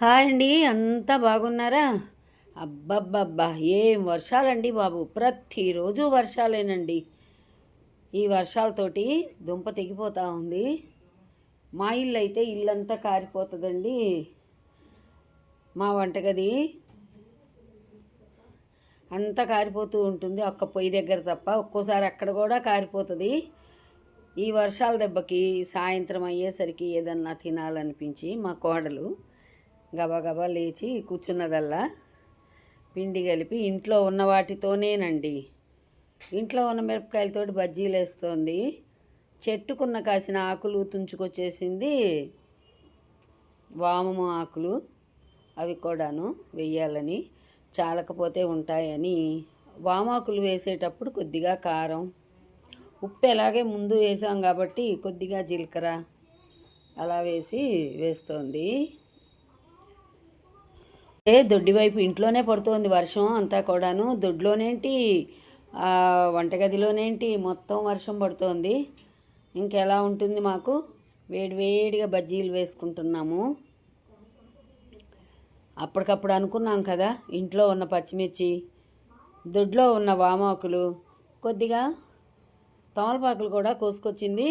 Hi అండి అంతా బాగున్నారా? అబ్బబ్బబ్బా ఏం వర్షాలండి బాబు? ప్రతిరోజు వర్షాలేనండి. ఈ వర్షాలతోటి దుంప తెగిపోతూ ఉంది. మా ఇల్లు అయితే ఇల్లంతా కారిపోతుందండి. మా వంటగది అంతా కారిపోతూ ఉంటుంది ఒక్క పొయ్యి దగ్గర తప్ప. ఒక్కోసారి అక్కడ కూడా కారిపోతుంది. ఈ వర్షాల దెబ్బకి సాయంత్రం అయ్యేసరికి ఏదన్నా తినాలనిపించి మా కోడలు గబగబా లేచి కూర్చున్నదల్లా. పిండి కలిపి ఇంట్లో ఉన్న వాటితోనేనండి. ఇంట్లో ఉన్న మిరపకాయలతోటి బజ్జీలు వేస్తోంది చెట్టుకున్న కాసిన ఆకులు తుంచుకొచ్చేసింది. వామము ఆకులు అవి కూడాను వెయ్యాలని చాలకపోతే ఉంటాయని వామాకులు వేసేటప్పుడు కొద్దిగా కారం. ఉప్పు ఎలాగే ముందు వేసాం కాబట్టి కొద్దిగా జీలకర్ర అలా వేసి వేస్తోంది. దొడ్డి వైపు ఇంట్లోనే పడుతోంది వర్షం అంతా కూడాను. దొడ్లోనేంటి? వంటగదిలోనేంటి? మొత్తం వర్షం పడుతోంది. ఇంకెలా ఉంటుంది మాకు? వేడివేడిగా బజ్జీలు వేసుకుంటున్నాము. అప్పటికప్పుడు అనుకున్నాం కదా ఇంట్లో ఉన్న పచ్చిమిర్చి దొడ్లో ఉన్న వామాకులు కొద్దిగా తోమలపాకులు కూడా కోసుకొచ్చింది.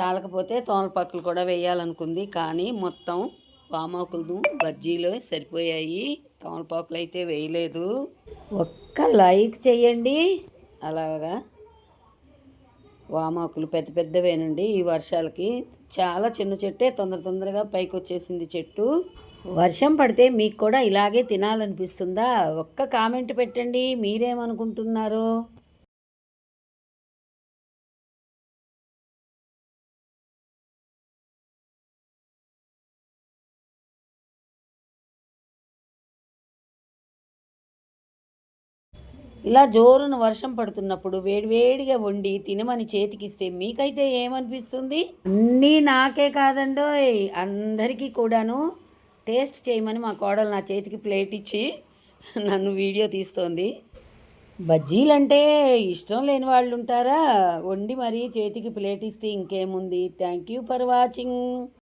చాలకపోతే తోమలపాకులు కూడా వేయాలనుకుంది కానీ మొత్తం వామాకులు బజ్జీలు సరిపోయాయి. తమలపాకులు అయితే వేయలేదు. ఒక్క లైక్ చేయండి అలాగా? వామాకులు పెద్ద పెద్దవేనండి. ఈ వర్షాలకి చాలా చిన్న చెట్టే తొందర తొందరగా పైకి వచ్చేసింది చెట్టు. వర్షం పడితే మీకు కూడా ఇలాగే తినాలనిపిస్తుందా? ఒక్క కామెంట్ పెట్టండి. మీరేమనుకుంటున్నారో? ఇలా జోరున వర్షం పడుతున్నప్పుడు వేడివేడిగా వండి తినమని చేతికిస్తే మీకైతే ఏమనిపిస్తుంది? అన్నీ నాకే కాదండోయ్. అందరికీ కూడాను టేస్ట్ చేయమని మా కోడలు నా చేతికి ప్లేట్ ఇచ్చి నన్ను వీడియో తీస్తోంది. బజ్జీలంటే ఇష్టం లేని వాళ్ళు ఉంటారా వండి మరీ చేతికి ప్లేట్ ఇస్తే ఇంకేముంది? Thank you for watching.